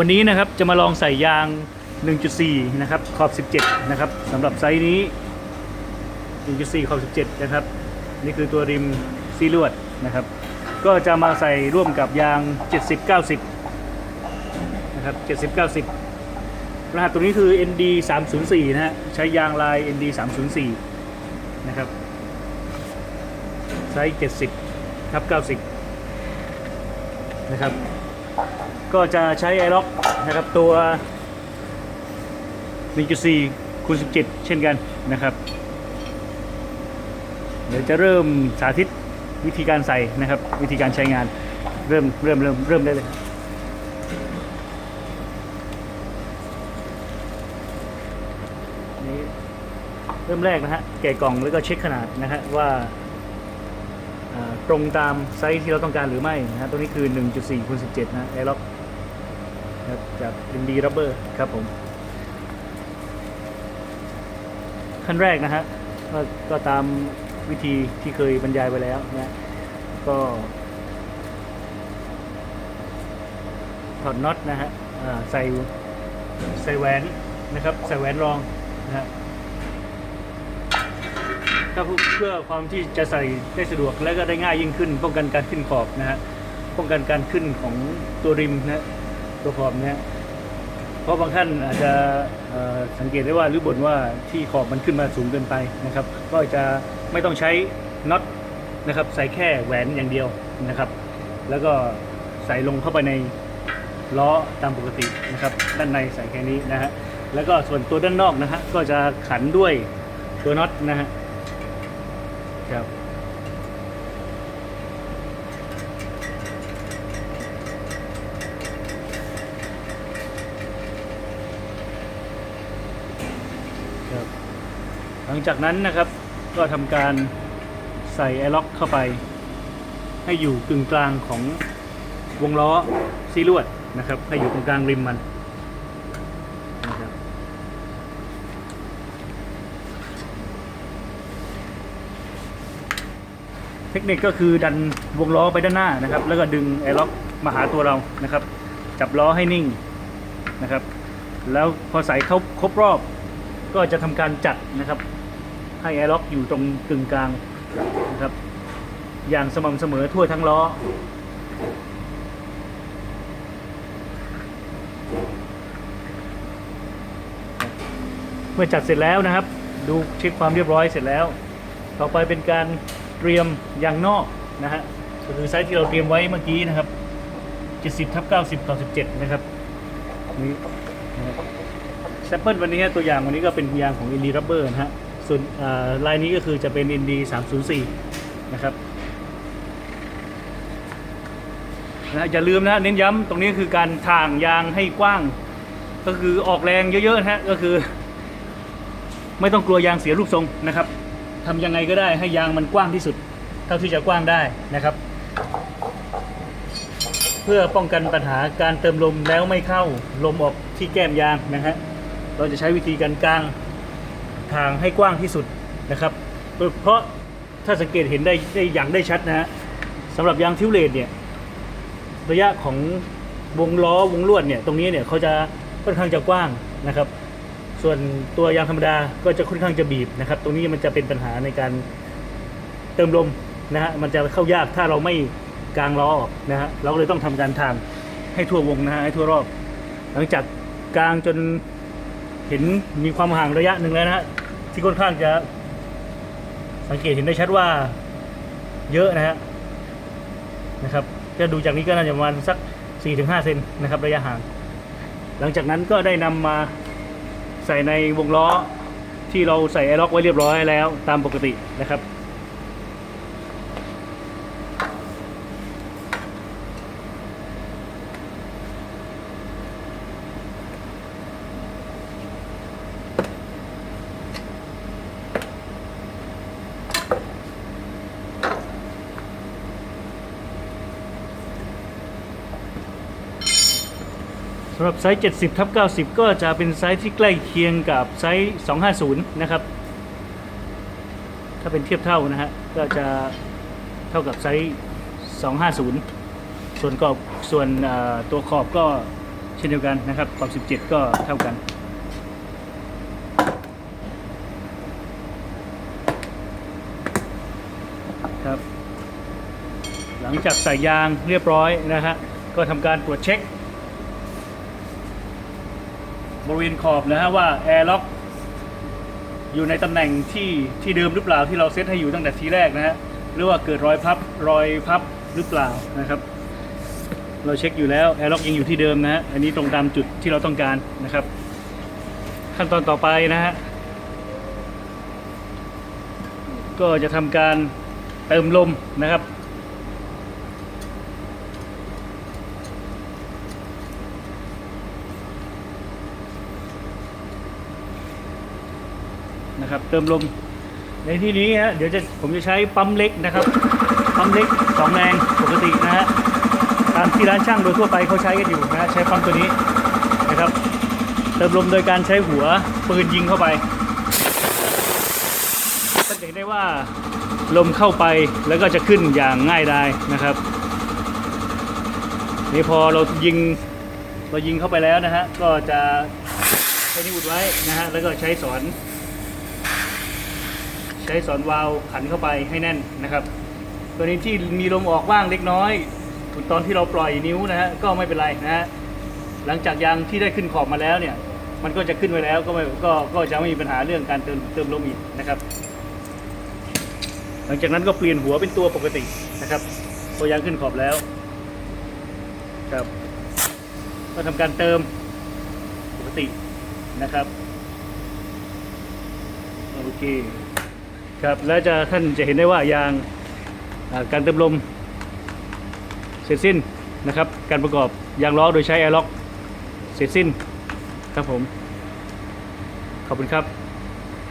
วันนี้นะครับจะมาลองใส่ยาง 1.4 นะครับขอบ 17 นะครับสำหรับไซส์นี้ 1.4 ขอบ 17 นะครับ นี่คือตัวริมซีลวดนะครับ ก็จะมาใส่ร่วมกับยาง 70 90 นะครับ 70 90 รหัสตัวนี้คือ ND 304นะฮะใช้ยางลาย ND 304นะครับไซส์ 70ทับ90 นะครับ ก็จะใช้ไอล็อกนะครับตัว 1.4คูณ17 เช่นกันนะครับ เดี๋ยวจะเริ่มสาธิตวิธีการใส่นะครับ วิธีการใช้งานเริ่มเริ่มเริ่มเริ่มได้เลยนี่เริ่มแรกนะฮะแกะกล่องแล้วก็เช็คขนาดนะฮะว่า ตรงตามไซส์ที่เราต้องการหรือไม่นะฮะตัวนี้คือ 1.4คูณ17 นะไอล็อกครับจาก MD Rubber ครับผมขั้นแรกนะฮะก็ก็ตามวิธีที่เคยบรรยายไปแล้วนะก็ถอดน็อตนะฮะใส่ใส่แหวนนะครับ ใส่แหวนรองนะฮะ ก็เพื่อความที่จะใส่ได้สะดวกและก็ได้ง่ายยิ่งขึ้น ป้องกันการขึ้นขอบนะฮะป้องกันการขึ้นของตัวริมนะตัวขอบเนะฮะเพราะบางท่านอาจจะสังเกตได้ว่าหรือบ่นว่าที่ขอบมันขึ้นมาสูงเกินไปนะครับ ก็จะไม่ต้องใช้น็อตนะครับใส่แค่แหวนอย่างเดียวนะครับ แล้วก็ใส่ลงเข้าไปในล้อตามปกตินะครับ ด้านในใส่แค่นี้นะฮะแล้วก็ส่วนตัวด้านนอกนะฮะก็จะขันด้วยตัวน็อตนะฮะ ครับครับ หลังจากนั้นนะครับก็ทำการใส่ไอล็อกเข้าไป ให้อยู่กึ่งกลางของวงล้อซีลวดนะครับ ให้อยู่ตรงกลางริมมันนะครับ เทคนิคก็คือดันวงล้อไปด้านหน้านะครับ แล้วก็ดึงไอร์ล็อกมาหาตัวเรานะครับ จับล้อให้นิ่งนะครับ แล้วพอใส่เข้าครบรอบก็จะทำการจัดนะครับ ให้แอร์ล็อกอยู่ตรงกึ่งกลางนะครับ อย่างสม่ำเสมอทั่วทั้งล้อเมื่อจัดเสร็จแล้วนะครับ ดูเช็คความเรียบร้อยเสร็จแล้ว ต่อไปเป็นการ เตรียมยางนอกนะฮะก็คือไซส์ที่เราเตรียมไว้เมื่อกี้นะครับ70ทับ90ต่อ17 นะครับนี่นะครับแซมเปิลวันนี้ตัวอย่างวันนี้ก็เป็นยางของ Indy Rubber นะฮะส่วนลายนี้ก็คือจะเป็น Indy 304 นะครับนะอย่าลืมนะเน้นย้ำตรงนี้คือการถ่างยางให้กว้าง ก็คือออกแรงเยอะๆนะฮะก็คือ ไม่ต้องกลัวยางเสียรูปทรงนะครับ ทำยังไงก็ได้ให้ยางมันกว้างที่สุด เท่าที่จะกว้างได้นะครับ เพื่อป้องกันปัญหาการเติมลมแล้วไม่เข้าลมออกที่แก้มยางนะฮะเราจะใช้วิธีการกางทางให้กว้างที่สุดนะครับ เพราะถ้าสังเกตเห็นได้ได้อย่างได้ชัดนะฮะสำหรับยางทิวเลตเนี่ยระยะของวงล้อวงลวดเนี่ยตรงนี้เนี่ยเขาจะค่อนข้างจะกว้างนะครับ ส่วนตัวยางธรรมดาก็จะค่อนข้างจะบีบนะครับ ตรงนี้มันจะเป็นปัญหาในการเติมลมนะฮะมันจะเข้ายากถ้าเราไม่กางล้อออกนะฮะเราก็เลยต้องทำการทางให้ทั่ววงนะฮะให้ทั่วรอบ หลังจากกางจนเห็นมีความห่างระยะหนึ่งแล้วนะฮะที่ค่อนข้างจะสังเกตเห็นได้ชัดว่าเยอะนะฮะนะครับถ้าดูจากนี้ก็น่าจะประมาณสัก4-5เซนนะครับระยะห่าง หลังจากนั้นก็ได้นำมา ใส่ในวงล้อที่เราใส่ไอล็อกไว้เรียบร้อยแล้วตามปกตินะครับ สำหรับไซส์ 70ทับ90 ก็จะเป็นไซส์ที่ใกล้เคียงกับไซส์ 250 นะครับ ถ้าเป็นเทียบเท่านะฮะ ก็จะเท่ากับไซส์ 250 ส่วนกรอบส่วนตัวขอบก็เช่นเดียวกันนะครับขอบ 17 ก็เท่ากัน ครับ หลังจากใส่ยางเรียบร้อยนะฮะ ก็ทำการตรวจเช็ค บริเวณขอบนะฮะว่าแอร์ล็อกอยู่ในตำแหน่งที่ที่เดิมหรือเปล่าที่เราเซตให้อยู่ตั้งแต่ทีแรกนะฮะหรือว่าเกิดรอยพับรอยพับหรือเปล่านะครับ เราเช็คอยู่แล้วแอร์ล็อกยังอยู่ที่เดิมนะฮะอันนี้ตรงตามจุดที่เราต้องการนะครับ ขั้นตอนต่อไปนะฮะก็จะทำการเติมลมนะครับ นะครับ เติมลมในที่นี้ฮะเดี๋ยวจะผมจะใช้ปั๊มเล็กนะครับปั๊มเล็กสองแรงปกตินะฮะตามที่ร้านช่างโดยทั่วไปเขาใช้กันอยู่นะฮะใช้ปั๊มตัวนี้นะครับ เติมลมโดยการใช้หัวปืนยิงเข้าไปก็จะเห็นได้ว่าลมเข้าไปแล้วก็จะขึ้นอย่างง่ายดายนะครับนี่พอเรายิงเรายิงเข้าไปแล้วนะฮะก็จะใช้นิ้วอุดไว้นะฮะแล้วก็ใช้สอน ช้สอนวาล์วขันเข้าไปให้แน่นนะครับตัวนี้ที่มีลมออกบ้างเล็กน้อยตอนที่เราปล่อยนิ้วนะฮะก็ไม่เป็นไรนะฮะหลังจากยางที่ได้ขึ้นขอบมาแล้วเนี่ย มันก็จะขึ้นไปแล้วก็ไม่ก็ก็จะไม่มีปัญหาเรื่องการเติมเติมลมอีกนะครับ หลังจากนั้นก็เปลี่ยนหัวเป็นตัวปกตินะครับตัวยางขึ้นขอบแล้วครับก็ทำการเติมปกตินะครับโอเค ครับแล้วจะท่านจะเห็นได้ว่ายางการเติมลมเสร็จสิ้นนะครับ การประกอบยางล้อโดยใช้แอร์ล็อกเสร็จสิ้นครับผม ขอบคุณครับ